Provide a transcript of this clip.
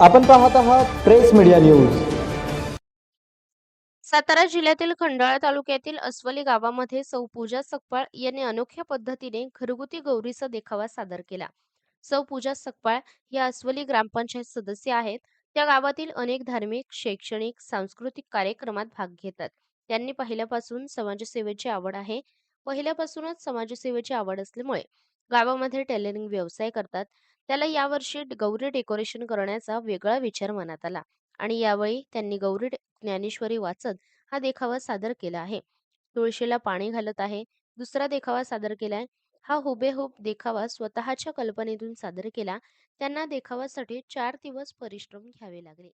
आपण पाहत आहात प्रेस मीडिया न्यूज. सातारा जिल्ह्यातील खंडाळा तालुक्यातील अस्वली गावामध्ये सौ पूजा सकपाळ यांनी अनोख्या पद्धतीने घरगुती गौरीचा देखावा सादर केला. सौ पूजा सकपाळ या अस्वली ग्रामपंचायत सदस्य आहेत. त्या गावातील अनेक धार्मिक शैक्षणिक सांस्कृतिक कार्यक्रमात भाग घेतात. त्यांनी पहिल्यापासून समाजसेवेची आवड आहे. पहिल्यापासूनच समाजसेवेची आवड असल्यामुळे गावामध्ये टेलरिंग व्यवसाय करतात. त्याला यावर्षी गौरी डेकोरेशन करण्याचा वेगळा विचार मनात आला आणि यावेळी त्यांनी गौरी ज्ञानेश्वरी वाचत हा देखावा सादर केला आहे. तुळशीला पाणी घालत आहे. दुसरा देखावा सादर केलाय. हा हुबेहूब देखावा स्वतःच्या कल्पनेतून सादर केला. त्यांना देखावासाठी चार दिवस परिश्रम घ्यावे लागले.